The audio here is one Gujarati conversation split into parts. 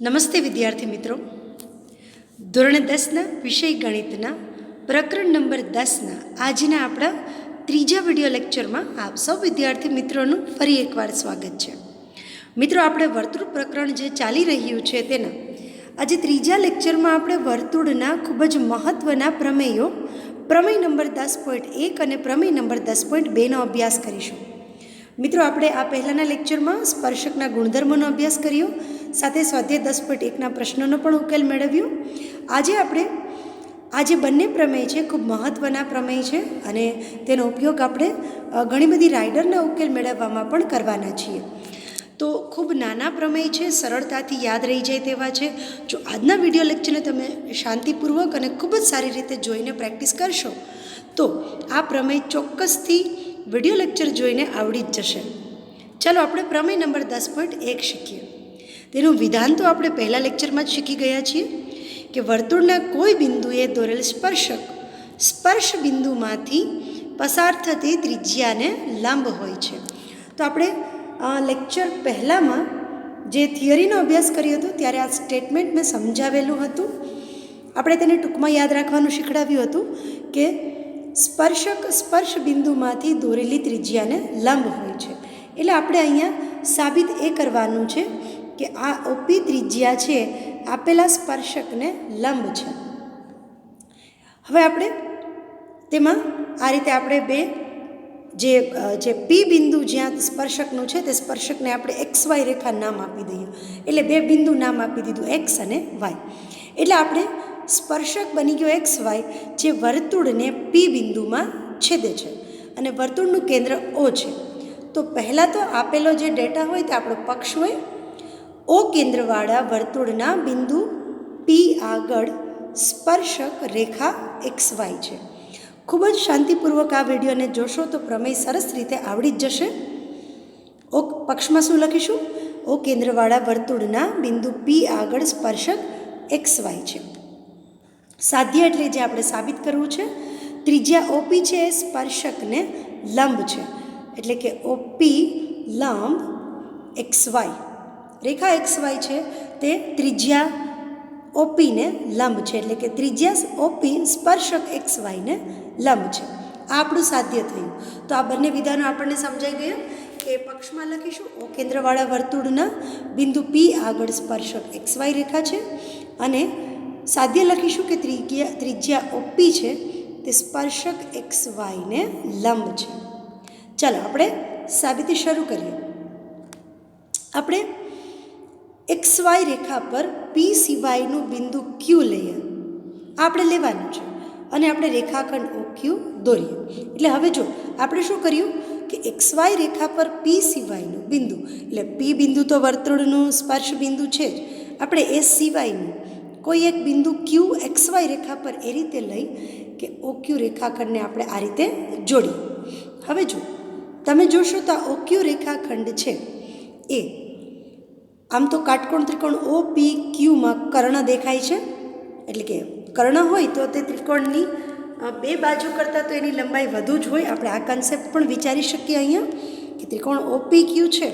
નમસ્તે વિદ્યાર્થી મિત્રો. ધોરણ દસના વિષય ગણિતના પ્રકરણ નંબર દસના આજના આપણા ત્રીજા વીડિયો લેક્ચરમાં આપ સૌ વિદ્યાર્થી મિત્રોનું ફરી એકવાર સ્વાગત છે. મિત્રો, આપણે વર્તુળ પ્રકરણ જે ચાલી રહ્યું છે તેના આજે ત્રીજા લેક્ચરમાં આપણે વર્તુળના ખૂબ જ મહત્ત્વના પ્રમેયો, પ્રમેય નંબર દસ પોઈન્ટ એક અને પ્રમેય નંબર દસ પોઈન્ટ બેનો અભ્યાસ કરીશું. મિત્રો, આપણે આ પહેલાંના લેક્ચરમાં સ્પર્શકના ગુણધર્મોનો અભ્યાસ કર્યો સાથે સ્વાધ્યાય દસ પોઈન્ટ એકના પ્રશ્નોનો પણ ઉકેલ મેળવ્યો. આજે આપણે આ જે બંને પ્રમેય છે, ખૂબ મહત્ત્વના પ્રમેય છે અને તેનો ઉપયોગ આપણે ઘણી બધી રાઇડરના ઉકેલ મેળવવામાં પણ કરવાના છીએ. તો ખૂબ નાના પ્રમેય છે, સરળતાથી યાદ રહી જાય તેવા છે. જો આજના વીડિયો લેક્ચરને તમે શાંતિપૂર્વક અને ખૂબ જ સારી રીતે જોઈને પ્રેક્ટિસ કરશો, તો આ પ્રમેય ચોક્કસથી વીડિયો લેક્ચર જોઈને આવડી જ જશે. ચાલો આપણે પ્રમેય નંબર દસ પોઈન્ટ એક શીખીએ. તેનું વિધાન તો આપણે પહેલા લેક્ચરમાં જ શીખી ગયા છીએ કે વર્તુળના કોઈ બિંદુએ દોરેલ સ્પર્શક સ્પર્શ બિંદુમાંથી પસાર થતી ત્રિજ્યાને લંબ હોય છે. તો આપણે લેક્ચર પહેલાંમાં જે થિયરીનો અભ્યાસ કર્યો હતો ત્યારે આ સ્ટેટમેન્ટ મેં સમજાવેલું હતું. આપણે તેને ટૂંકમાં યાદ રાખવાનું શીખડાવ્યું હતું કે સ્પર્શક સ્પર્શ બિંદુમાંથી દોરેલી ત્રિજ્યાને લંબ હોય છે. એટલે આપણે અહીંયા સાબિત એ કરવાનું છે કે આ ઓપી ત્રિજ્યા છે, આપેલા સ્પર્શકને લંબ છે. હવે આપણે તેમાં આ રીતે આપણે બે જે જે પી બિંદુ જ્યાં સ્પર્શકનું છે તે સ્પર્શકને આપણે એક્સ વાય રેખા નામ આપી દઈએ. એટલે બે બિંદુ નામ આપી દીધું, એક્સ અને વાય. એટલે આપણે સ્પર્શક બની ગયો એક્સ વાય, જે વર્તુળને પી બિંદુમાં છેદે છે. અને વર્તુળનું કેન્દ્ર ઓ છે. તો પહેલાં તો આપેલો જે ડેટા હોય તે આપણો પક્ષ હોય ઓ કેન્દ્રવાળા વર્તુળના બિંદુ પી આગળ સ્પર્શક રેખા એક્સ વાય છે. ખૂબ જ શાંતિપૂર્વક આ વિડીયોને જોશો તો પ્રમેય સરસ રીતે આવડી જ જશે. ઓ પક્ષમાં શું લખીશું? ઓ કેન્દ્રવાળા વર્તુળના બિંદુ પી આગળ સ્પર્શક એક્સ વાય છે. સાધ્ય એટલે જે આપણે સાબિત કરવું છે. ત્રિજ્યા ઓપી છે એ સ્પર્શકને લંબ છે. એટલે કે ઓપી લંબ એક્સ વાય રેખા એક્સ વાય છે, તે ત્રિજ્યા ઓપીને લંબ છે, એટલે કે ત્રિજ્યા ઓપી સ્પર્શક એક્સ વાયને લંબ છે. આ આપણું સાધ્ય થયું. તો આ બંને વિધાનો આપણને સમજાઈ ગયા કે પક્ષમાં લખીશું, ઓ કેન્દ્રવાળા વર્તુળના બિંદુ પી આગળ સ્પર્શક એક્સ વાય રેખા છે, અને સાધ્ય લખીશું કે ત્રિજ્યા ત્રિજ્યા ઓપી છે, તે સ્પર્શક એક્સ વાયને લંબ છે. ચાલો, આપણે સાબિતી શરૂ કરીએ. આપણે એક્સ વાય રેખા પર પી સિવાયનું બિંદુ ક્યુ લઈએ. આપણે લેવાનું છે. અને આપણે રેખાખંડ ઓ ક્યુ દોરીએ. એટલે હવે જો, આપણે શું કર્યું? કે એક્સ વાય રેખા પર પી સિવાયનું બિંદુ, એટલે પી બિંદુ તો વર્તુળનું સ્પર્શ બિંદુ છે જ. આપણે એ સિવાયનું કોઈ એક બિંદુ ક્યુ એક્સ વાય રેખા પર એ રીતે લઈ કે ઓ ક્યુ રેખાખંડને આપણે આ રીતે જોડીએ. હવે જો, તમે જોશો તો આ ઓક્યુ રેખાખંડ છે એ આમ તો કાટકોણ ત્રિકોણ ઓ, પી ક્યુમાં કર્ણ દેખાય છે. એટલે કે કર્ણ હોય તો તે ત્રિકોણની બે બાજુ કરતાં તો એની લંબાઈ વધુ જ હોય. આપણે આ કન્સેપ્ટ પણ વિચારી શકીએ અહીંયા કે ત્રિકોણ ઓપી ક્યુ છે.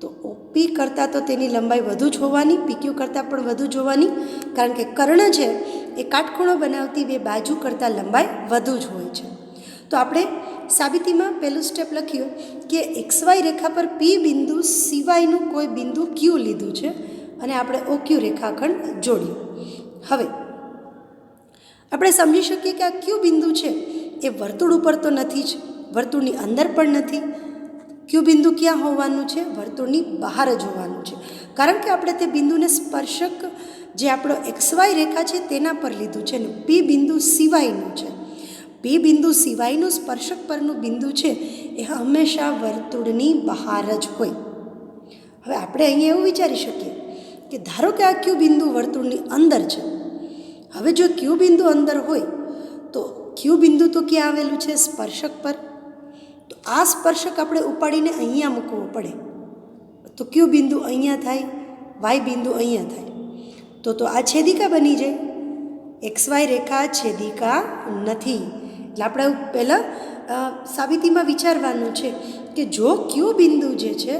તો ઓપી કરતાં તો તેની લંબાઈ વધુ જ હોવાની પીક્યુ કરતાં પણ વધુ જ હોવાની. કારણ કે કર્ણ છે એ કાટખૂણો બનાવતી બે બાજુ કરતાં લંબાઈ વધુ જ હોય છે. તો આપણે સાબિતીમાં પહેલું સ્ટેપ લખ્યું કે એક્સ વાય રેખા પર પી બિંદુ સિવાયનું કોઈ બિંદુ ક્યુ લીધું છે અને આપણે ઓ ક્યુ રેખાખંડ જોડ્યું. હવે, આપણે સમજી શકીએ કે આ ક્યુ બિંદુ છે, એ વર્તુળ ઉપર તો નથી જ, વર્તુળની અંદર પણ નથી. ક્યુ બિંદુ ક્યાં હોવાનું છે? વર્તુળની બહાર જ હોવાનું છે. કારણ કે આપણે તે બિંદુને સ્પર્શક જે આપણો એક્સ વાય રેખા છે તેના પર લીધું છે ને પી બિંદુ સિવાયનું છે. પી બિંદુ સિવાયનું સ્પર્શક પરનું બિંદુ છે, એ હંમેશા વર્તુળની બહાર જ હોય. હવે આપણે અહીંયા એવું વિચારી શકીએ કે ધારો કે આ ક્યુ બિંદુ વર્તુળની અંદર છે. હવે જો ક્યુ બિંદુ અંદર હોય, તો ક્યુ બિંદુ તો ક્યાં આવેલું છે? સ્પર્શક પર. તો આ સ્પર્શક આપણે ઉપાડીને અહીંયા મૂકવો પડે. તો ક્યુ બિંદુ અહીંયા થાય, વાય બિંદુ અહીંયા થાય. તો તો આ છેદિકા બની જાય. એક્સ વાય રેખા છેદિકા નથી. એટલે આપણે પહેલાં સાબિતીમાં વિચારવાનું છે કે જો ક્યુ બિંદુ જે છે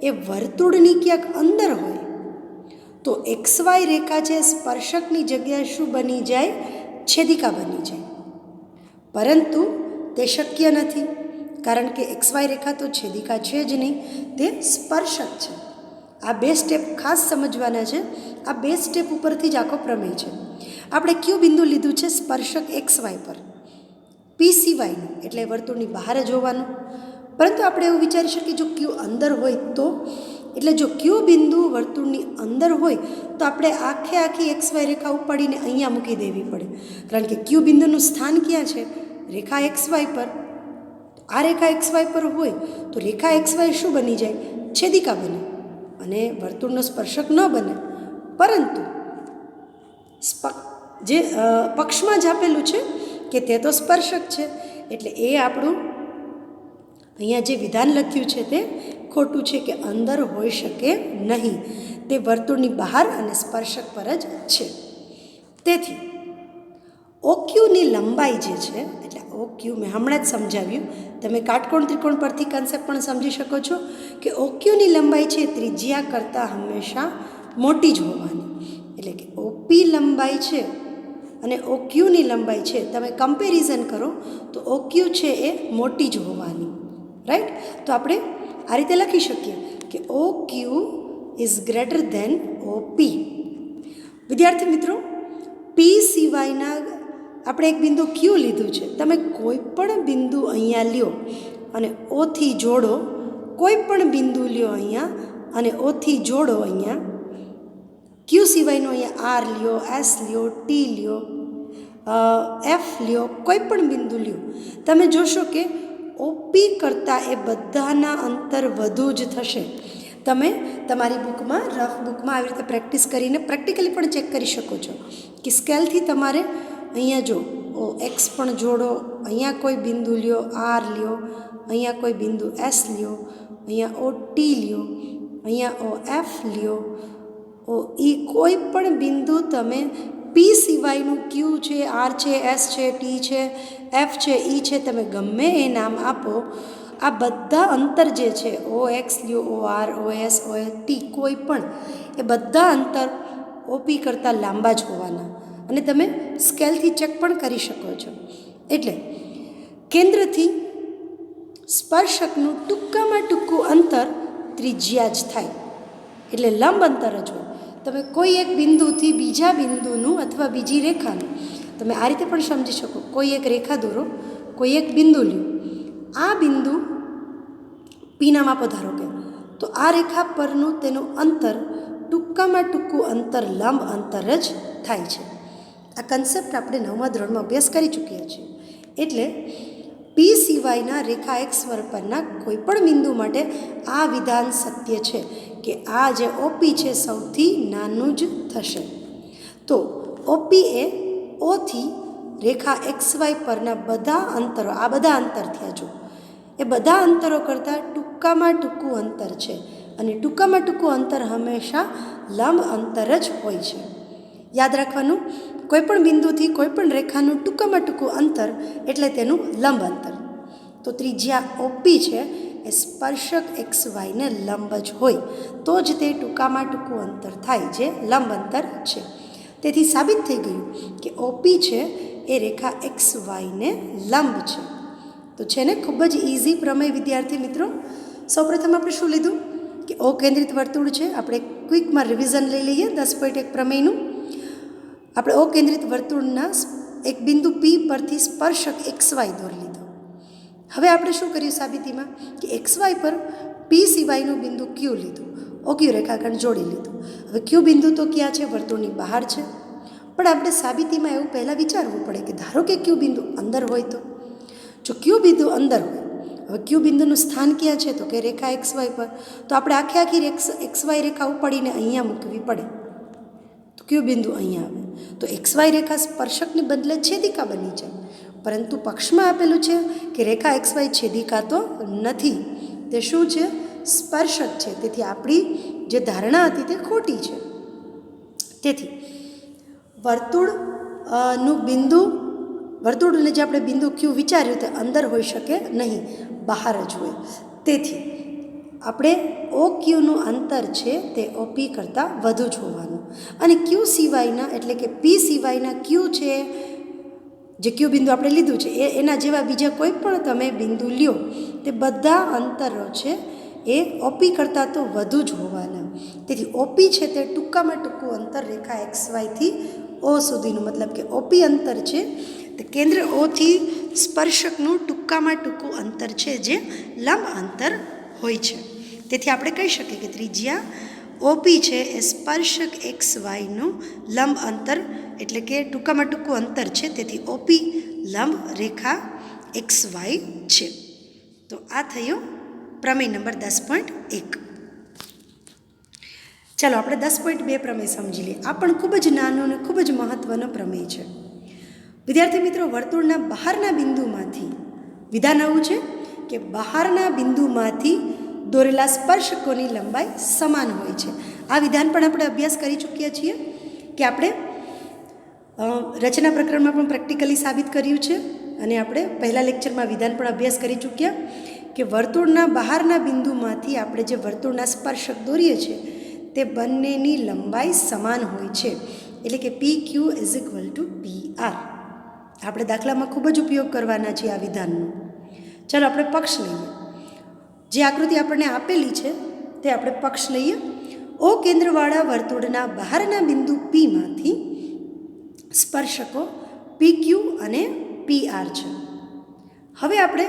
એ વર્તુળની ક્યાંક અંદર હોય, તો એક્સ વાય રેખા છે સ્પર્શકની જગ્યાએ શું બની જાય? છેદિકા બની જાય. પરંતુ તે શક્ય નથી, કારણ કે એક્સ વાય રેખા તો છેદિકા છે જ નહીં, તે સ્પર્શક છે. આ બે સ્ટેપ ખાસ સમજવાના છે. આ બે સ્ટેપ ઉપરથી જ આખો પ્રમેય છે. આપણે ક્યુ બિંદુ લીધું છે સ્પર્શક એક્સ વાય પર. પી સિવાયનું, એટલે વર્તુળની બહાર જ હોવાનું. પરંતુ આપણે એવું વિચારી શકીએ, જો ક્યુ અંદર હોય તો, એટલે જો ક્યુ બિંદુ વર્તુળની અંદર હોય, તો આપણે આખે આખી એક્સ વાય રેખા ઉપાડીને અહીંયા મૂકી દેવી પડે. કારણ કે ક્યુ બિંદુનું સ્થાન ક્યાં છે? રેખા એક્સ વાય પર. આ રેખા એક્સ વાય પર હોય, તો રેખા એક્સ વાય શું બની જાય? છેદિકા બને. અને વર્તુળનો સ્પર્શક ન બને. પરંતુ જે પક્ષમાં જ આપેલું છે કે તે તો સ્પર્શક છે. એટલે એ આપણું અહીંયા જે વિધાન લખ્યું છે તે ખોટું છે કે અંદર હોઈ શકે નહીં. તે વર્તુળની બહાર અને સ્પર્શક પર જ છે. તેથી, ઓક્યુની લંબાઈ જે છે, એટલે ઓક્યુ મેં હમણાં જ સમજાવ્યું. તમે કાટકોણ ત્રિકોણ પરથી કન્સેપ્ટ પણ સમજી શકો છો કે ઓક્યુની લંબાઈ છે ત્રિજ્યા કરતાં હંમેશા મોટી જ હોવાની. એટલે કે ઓપી લંબાઈ છે અને ઓક્યુની લંબાઈ છે, તમે કમ્પેરિઝન કરો, તો ઓક્યુ છે એ મોટી જ હોવાની રાઈટ તો આપણે આ રીતે લખી શકીએ કે O Q is greater than O P વિદ્યાર્થી મિત્રો પી સિવાયના આપણે એક બિંદુ ક્યુ લીધું છે. તમે કોઈ પણ બિંદુ અહીંયા લ્યો અને ઓથી જોડો, કોઈ પણ બિંદુ લ્યો અહીંયા અને ઓથી જોડો અહીંયા ક્યુ સિવાયનો અહીંયા આર લ્યો, એસ લ્યો, ટી લ્યો એફ લ્યો, કોઈ પણ બિંદુ લ્યો. તમે જોશો કે ઓપી કરતાં એ બધાના અંતર વધુ જ થશે. તમે તમારી બુકમાં, રફ બુકમાં આવી રીતે પ્રેક્ટિસ કરીને પ્રેક્ટિકલી પણ ચેક કરી શકો છો કે સ્કેલથી તમારે અહીંયા જો ઓ એક્સ પણ જોડો, અહીંયા કોઈ બિંદુ લ્યો, આર લ્યો, અહીંયા કોઈ બિંદુ એસ લ્યો, અહીંયા ઓ ટી લ્યો, અહીંયા ઓ એફ લ્યો ઓ, ઈ કોઈ પણ બિંદુ તમે પી સિવાયનું ક્યુ છે આર છે એસ છે ટી છે એફ છે ઈ છે, તમે ગમે એ નામ આપો, આ બધા અંતર જે છે O X U O R O S O T કોઈ પણ, એ બધા અંતર ઓપી કરતાં લાંબા જ હોવાના. અને તમે સ્કેલથી ચેક પણ કરી શકો છો. એટલે કેન્દ્રથી સ્પર્શકનું ટૂંકામાં ટૂંકું અંતર ત્રિજ્યા જ થાય. એટલે લંબ અંતર જ હોય. તમે કોઈ એક બિંદુથી બીજા બિંદુનું અથવા બીજી રેખાનું, તમે આ રીતે પણ સમજી શકો, કોઈ એક રેખા દોરો, કોઈ એક બિંદુ લ્યો. આ બિંદુ પીના માપો ધારો કે તો આ રેખા પરનું તેનું અંતર ટૂંકામાં ટૂંકું અંતર, લંબ અંતર જ થાય છે. આ કન્સેપ્ટ આપણે નવમા ધોરણમાં અભ્યાસ કરી ચૂક્યા છીએ. એટલે પી સિવાયના રેખા એક્સ સ્વર પરના કોઈપણ બિંદુ માટે આ વિધાન સત્ય છે. કે આ જે ઓપી છે સૌથી નાનું જ થશે. તો ઓપી એ ઓથી રેખા એક્સ વાય પરના બધા અંતરો, આ બધા અંતર થયા જો. એ બધા અંતરો કરતાં ટૂંકામાં ટૂંકું અંતર છે અને ટૂંકામાં ટૂંકું અંતર હંમેશા લંબ અંતર જ હોય છે. યાદ રાખવાનું કોઈપણ બિંદુથી કોઈપણ રેખાનું ટૂંકામાં ટૂંકું અંતર એટલે તેનું લંબ અંતર. તો ત્રિજ્યા ઓપી છે એ સ્પર્શક એક્સ વાયને લંબ જ હોય. તો જ તે ટૂંકામાં ટૂંકું અંતર થાય જે લંબ અંતર છે. તેથી સાબિત થઈ ગયું કે ઓપી છે એ રેખા એક્સ વાયને લંબ છે. તો છે ને ખૂબ જ ઇઝી પ્રમેય વિદ્યાર્થી મિત્રો, સૌપ્રથમ આપણે શું લીધું? કે ઓ કેન્દ્રિત વર્તુળ છે. આપણે ક્વિકમાં રિવિઝન લઈ લઈએ દસ પોઈન્ટ એક પ્રમેયનું. આપણે ઓ કેન્દ્રિત વર્તુળના એક બિંદુ પી પરથી સ્પર્શક એક્સ વાય દોરી લીધો. હવે આપણે શું કર્યું સાબિતીમાં? કે એક્સ વાય પર પી સિવાયનું બિંદુ ક્યુ લીધું. ઓક્યુ રેખાખંડ જોડી લીધું. હવે ક્યુ બિંદુ તો ક્યાં છે? વર્તુળની બહાર છે. પણ આપણે સાબિતીમાં એવું પહેલાં વિચારવું પડે કે ધારો કે ક્યુ બિંદુ અંદર હોય તો. જો ક્યુ બિંદુ અંદર હોય, હવે ક્યુ બિંદુનું સ્થાન ક્યાં છે? તો કે રેખા એક્સ વાય પર. તો આપણે આખે આખી એક્સ એક્સ વાય રેખા ઉપાડીને અહીંયા મૂકવી પડે. તો ક્યુ બિંદુ અહીંયા આવે. તો એક્સ વાય રેખા સ્પર્શકની બદલે છેદિકા બની જાય. પરંતુ પક્ષમાં આપેલું છે કે રેખા એક્સ વાય છેદિકા તો નથી. તે શું છે? સ્પર્શક છે. તેથી આપણી જે ધારણા હતી તે ખોટી છે. તેથી વર્તુળનું બિંદુ વર્તુળને જે આપણે બિંદુ ક્યુ વિચાર્યું તે અંદર હોઈ શકે નહીં, બહાર જ હોય. તેથી આપણે ઓ ક્યુનું અંતર છે તે ઓપી કરતાં વધુ જ હોવાનું અને ક્યુ સિવાયના એટલે કે પી સિવાયના ક્યુ છે જે ક્યુ બિંદુ આપણે લીધું છે, એ એના જેવા બીજા કોઈ પણ તમે બિંદુ લ્યો, તે બધા અંતરો છે એ ઓપી કરતાં તો વધુ જ હોવાના. તેથી ઓપી છે તે ટૂંકામાં ટૂંકું અંતર રેખા એક્સ વાયથી ઓ સુધીનું મતલબ કે ઓપી અંતર છે, તે કેન્દ્ર ઓથી સ્પર્શકનું ટૂંકામાં ટૂંકું અંતર છે, જે લંબ અંતર હોય છે. તેથી આપણે કહી શકીએ કે ત્રિજ્યા ઓપી છે એ સ્પર્શક એક્સ વાયનું લંબ અંતર, એટલે કે ટૂંકામાં ટૂંકું અંતર છે, તેથી ઓપી લંબ રેખા એક્સ વાય છે. તો આ થયો પ્રમેય નંબર દસ પોઈન્ટ એક. ચાલો આપણે દસ પોઈન્ટ બે પ્રમેય સમજી લઈએ. આ પણ ખૂબ જ નાનો અને ખૂબ જ મહત્ત્વનો પ્રમેય છે. વિદ્યાર્થી મિત્રો, વર્તુળના બહારના બિંદુમાંથી, વિધાન આવું છે કે બહારના બિંદુમાંથી દોરેલા સ્પર્શકોની લંબાઈ સમાન હોય છે. આ વિધાન પણ આપણે અભ્યાસ કરી ચૂક્યા છીએ કે આપણે રચના પ્રકરણમાં પણ પ્રેક્ટિકલી સાબિત કર્યું છે અને આપણે પહેલા લેક્ચરમાં વિધાન પણ અભ્યાસ કરી ચૂક્યા કે વર્તુળના બહારના બિંદુમાંથી આપણે જે વર્તુળના સ્પર્શક દોરીએ છીએ તે બંનેની લંબાઈ સમાન હોય છે. એટલે કે P Q is equal to P R આપણે દાખલામાં ખૂબ જ ઉપયોગ કરવાના છીએ આ વિધાનનો. ચાલો આપણે પક્ષ લઈએ. જે આકૃતિ આપણને આપેલી છે, તે આપણે પક્ષ લઈએ. ઓ કેન્દ્રવાળા વર્તુળના બહારના બિંદુ પીમાંથી સ્પર્શકો પી ક્યુ અને પી આર છે. હવે આપણે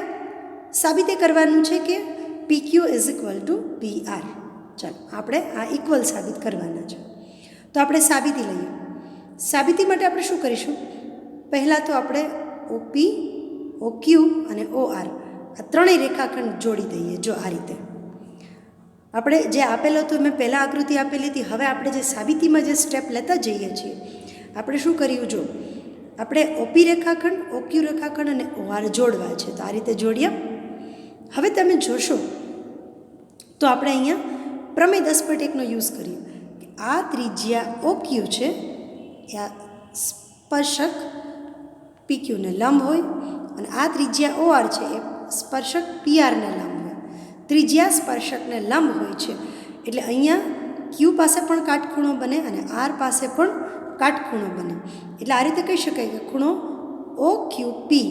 સાબિતે કરવાનું છે કે P Q is equal to P R ચાલો, આપણે આ ઇક્વલ સાબિત કરવાના છે. તો આપણે સાબિતી લઈએ. સાબિતી માટે આપણે શું કરીશું? પહેલાં તો આપણે ઓ પી ઓ ક્યુ અને ઓ આર આ ત્રણેય રેખાખંડ જોડી દઈએ જો આ રીતે. આપણે જે આપેલો હતો મેં પહેલાં આકૃતિ આપેલી હતી, હવે આપણે જે સાબિતીમાં જે સ્ટેપ લેતા જઈએ છીએ, આપણે શું કર્યું જો? આપણે ઓપી રેખાખંડ ઓક્યુ રેખાખંડ અને ઓઆર જોડવા છે. તો આ રીતે જોડ્યા. હવે તમે જોશો, તો આપણે અહીંયા પ્રમેય દસ એકનો યુઝ કર્યો આ ત્રિજ્યા ઓક્યુ છે, એ આ સ્પર્શક પીક્યુને લંબ હોય, અને આ ત્રિજ્યા ઓઆર છે, એ સ્પર્શક પીઆરને લંબ હોય. ત્રિજ્યા સ્પર્શકને લંબ હોય છે. એટલે અહીંયા ક્યુ પાસે પણ કાટખૂણો બને અને આર પાસે પણ કાટખૂણો બને. એટલે આ રીતે કહી શકાય કે ખૂણો ઓ ક્યુ પી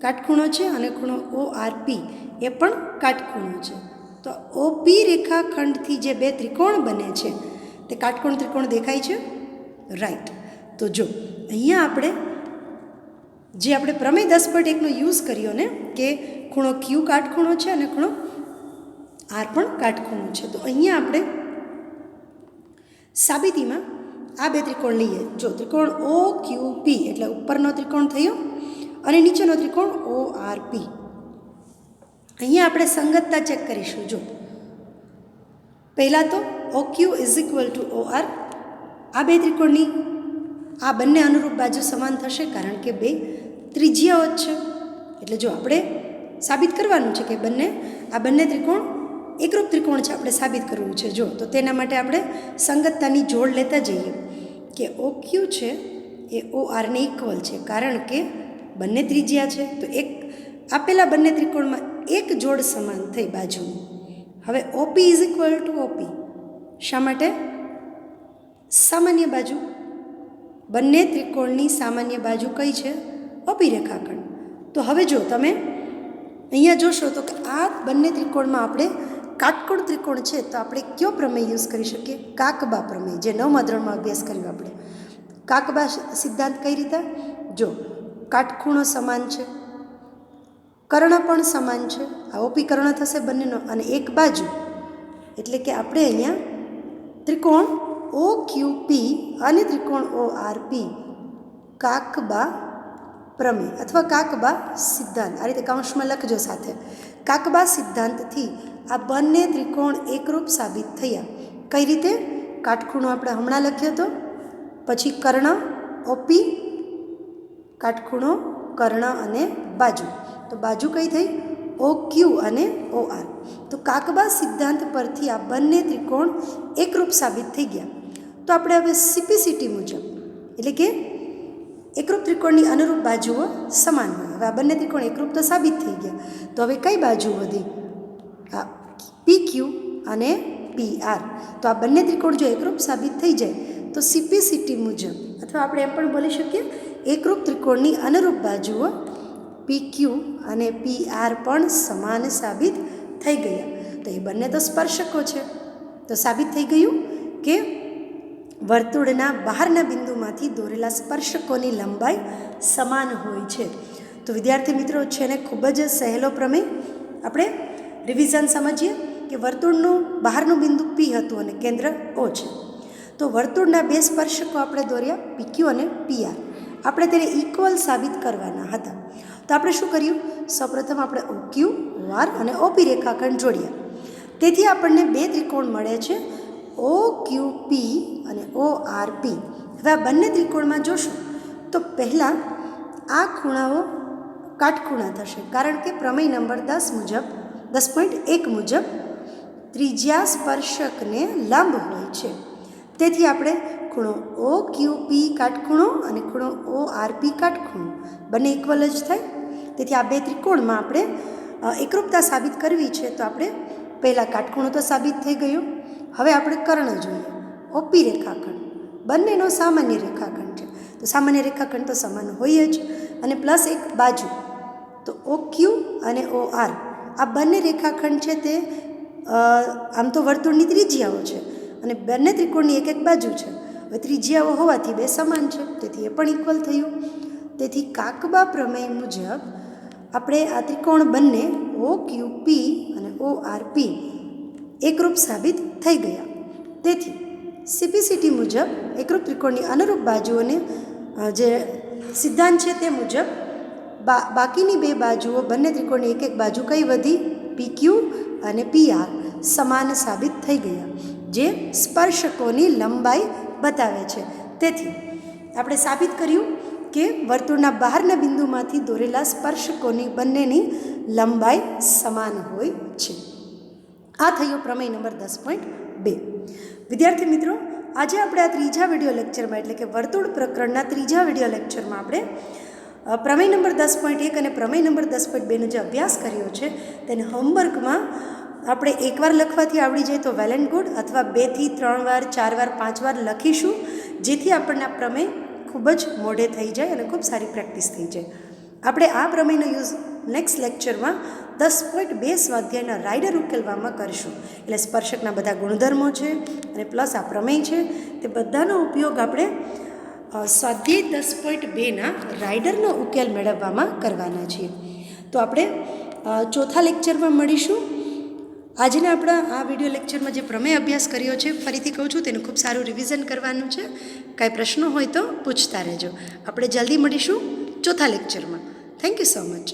કાટખૂણો છે અને ખૂણો ઓ આર પી એ પણ કાટખૂણો છે. તો ઓ પી રેખાખંડથી જે બે ત્રિકોણ બને છે, તે કાટકોણ ત્રિકોણ દેખાય છે? રાઈટ. તો જો, અહીંયા આપણે જે આપણે પ્રમેય દસ પોઈન્ટ એકનો યુઝ કર્યો ને, કે ખૂણો ક્યુ કાટખૂણો છે અને ખૂણો આર પણ કાટખૂણો છે. તો અહીંયા આપણે સાબિતીમાં આ બે ત્રિકોણ લઈએ. જો ત્રિકોણ ઓ ક્યુ પી એટલે ઉપરનો ત્રિકોણ થયો અને નીચેનો ત્રિકોણ ઓ આર પી અહીંયા આપણે સંગતતા ચેક કરીશું. જો પહેલાં તો O Q is equal to O R આ બે ત્રિકોણની આ બંને અનુરૂપ બાજુ સમાન થશે, કારણ કે બે ત્રિજ્યાઓ જ છે. એટલે જો આપણે સાબિત કરવાનું છે કે બંને, આ બંને ત્રિકોણ, એકરૂપ ત્રિકોણ છે આપણે સાબિત કરવું છે. જો, તો તેના માટે આપણે સંગતતાની જોડ લેતા જઈએ કે ઓ ક્યુ છે એ ઓ આરને ઇક્વલ છે. કારણ કે બંને ત્રિજ્યા છે, તો એક, આપેલા બંને ત્રિકોણમાં એક જોડ સમાન થઈ બાજુની. હવે OP is equal to OP. શા માટે? સામાન્ય બાજુ. બંને ત્રિકોણની સામાન્ય બાજુ કઈ છે? ઓપી રેખાખંડ. તો હવે જો તમે અહીંયા જોશો તો કે આ બંને ત્રિકોણમાં આપણે કાટકોણ ત્રિકોણ છે તો આપણે કયો પ્રમેય યુઝ કરી શકીએ? કાકબા પ્રમેય, જે નવમા ધોરણમાં અભ્યાસ કર્યો આપણે. કાકબા સિદ્ધાંત કઈ રીતે? જો કાટખૂણો સમાન છે, કર્ણ પણ સમાન છે, આ ઓપી કર્ણ થશે બંનેનો, અને એક બાજુ, એટલે કે આપણે અહીંયા ત્રિકોણ ઓ ક્યુ પી અને ત્રિકોણ ઓ આર પી કાકબા પ્રમેય અથવા કાકબા સિદ્ધાંત. આ રીતે કૌંસમાં લખજો સાથે. કાકબા સિદ્ધાંતથી આ બંને ત્રિકોણ એકરૂપ સાબિત થયા. કઈ રીતે? કાટખૂણો આપણે હમણાં લખ્યો હતો પછી કર્ણ, ઓપી, કાટખૂણો, કર્ણ અને બાજુ. તો બાજુ કઈ થઈ? ઓ ક્યુ અને ઓ આર. તો કાકબા સિદ્ધાંત પરથી આ બંને ત્રિકોણ એકરૂપ સાબિત થઈ ગયા. તો આપણે હવે સીપીસીટી મુજબ, એટલે કે એકરૂપ ત્રિકોણની અનુરૂપ બાજુઓ સમાન હોય. હવે આ બંને ત્રિકોણ એકરૂપ તો સાબિત થઈ ગયા. તો હવે કઈ બાજુ વધી? આ પી ક્યુ અને પી આર. તો આ બંને ત્રિકોણ જો એકરૂપ સાબિત થઈ જાય, તો સીપીસીટી મુજબ, અથવા આપણે એમ પણ બોલી શકીએ, એકરૂપ ત્રિકોણની અનુરૂપ બાજુઓ પી ક્યુ અને પી આર પણ સમાન સાબિત થઈ ગયા. તો એ બંને તો સ્પર્શકો છે. તો સાબિત થઈ ગયું કે વર્તુળના બહારના બિંદુમાંથી દોરેલા સ્પર્શકોની લંબાઈ સમાન હોય છે. તો વિદ્યાર્થી મિત્રો, છે ને ખૂબ જ સહેલો પ્રમેય. આપણે રિવિઝન સમજીએ કે વર્તુળનું બહારનું બિંદુ પી હતું અને કેન્દ્ર ઓ છે. તો વર્તુળના બે સ્પર્શકો આપણે દોર્યા પીક્યુ અને પીઆર આપણે તેને ઇક્વલ સાબિત કરવાના હતા. તો આપણે શું કર્યું? સૌપ્રથમ આપણે ઓક્યુ વાર અને ઓપી રેખાખંડ જોડ્યા. તેથી આપણને બે ત્રિકોણ મળે છે. ઓ ક્યુ પી અને ઓ આર પી હવે આ બંને ત્રિકોણમાં જોશો, તો પહેલાં આ ખૂણાઓ કાટખૂણા થશે, કારણ કે પ્રમેય નંબર દસ મુજબ, દસ પોઈન્ટ એક મુજબ ત્રિજ્યા સ્પર્શકને લંબ હોય છે. તેથી આપણે ખૂણો ઓ ક્યુ પી કાટખૂણો અને ખૂણો ઓ આર પી કાટખૂણો, બંને ઇક્વલ જ થાય. તેથી આ બે ત્રિકોણમાં આપણે એકરૂપતા સાબિત કરવી છે, તો આપણે પહેલાં કાટખૂણો તો સાબિત થઈ ગયો. હવે આપણે કર્ણ જોઈએ. ઓપી રેખાખંડ. બંનેનો સામાન્ય રેખાખંડ છે. તો સામાન્ય રેખાખંડ તો સમાન હોય જ. અને પ્લસ એક બાજુ. તો ઓ ક્યુ અને ઓ આર આ બંને રેખાખંડ છે તે આમ તો વર્તુળની ત્રિજ્યાઓ છે. અને બંને ત્રિકોણની એક એક બાજુ છે. હવે ત્રિજ્યાઓ હોવાથી બે સમાન છે. તેથી એ પણ ઇક્વલ થયું. તેથી કાકબા પ્રમેય મુજબ આપણે આ ત્રિકોણ બંને ઓ ક્યુ પી અને ઓ આર પી એકરૂપ સાબિત થઈ ગયા. તેથી સીપીસીટી મુજબ એકરૂપ ત્રિકોણની અનુરૂપ બાજુઓને જે સિદ્ધાંત છે તે મુજબ, બા, બાકીની બે બાજુઓ બંને ત્રિકોણની એક એક બાજુ કઈ વધી? પી ક્યુ અને પી આર સમાન સાબિત થઈ ગયા, જે સ્પર્શકોની લંબાઈ બતાવે છે. તેથી, આપણે સાબિત કર્યું કે વર્તુળના બહારના બિંદુમાંથી દોરેલા સ્પર્શકોની બંનેની લંબાઈ સમાન હોય છે. આ થયો પ્રમેય નંબર દસ પોઈન્ટ બે. વિદ્યાર્થી મિત્રો, આજે આપણે આ ત્રીજા વીડિયો લેક્ચરમાં એટલે કે વર્તુળ પ્રકરણના ત્રીજા વીડિયો લેક્ચરમાં આપણે પ્રમેય નંબર દસ પોઈન્ટ એક અને પ્રમેય નંબર દસ પોઈન્ટ બેનો જે અભ્યાસ કર્યો છે, તેને હોમવર્કમાં આપણે એકવાર લખવાથી આવડી જાય તો વેલ એન્ડ ગુડ અથવા બેથી ત્રણ વાર, ચાર વાર, પાંચ વાર લખીશું, જેથી આપણને આ પ્રમેય ખૂબ જ મોઢે થઈ જાય અને ખૂબ સારી પ્રેક્ટિસ થઈ જાય. આપણે આ પ્રમેયનો યુઝ નેક્સ્ટ લેક્ચરમાં દસ પોઈન્ટ બે સ્વાધ્યાયના રાઇડર ઉકેલવામાં કરીશું. એટલે સ્પર્શકના બધા ગુણધર્મો છે અને પ્લસ આ પ્રમેય છે. તે બધાનો ઉપયોગ આપણે સ્વાધ્યાય દસ પોઈન્ટ બેના રાઇડરનો ઉકેલ મેળવવામાં કરવાના છીએ. તો આપણે ચોથા લેક્ચરમાં મળીશું. આજના આપણા આ વીડિયો લેક્ચરમાં જે પ્રમેય અભ્યાસ કર્યો છે, ફરીથી કહું છું, તેનું ખૂબ સારું રિવિઝન કરવાનું છે. કાંઈ પ્રશ્નો હોય તો પૂછતા રહેજો. આપણે જલ્દી મળીશું ચોથા લેક્ચરમાં થેન્ક યુ સો મચ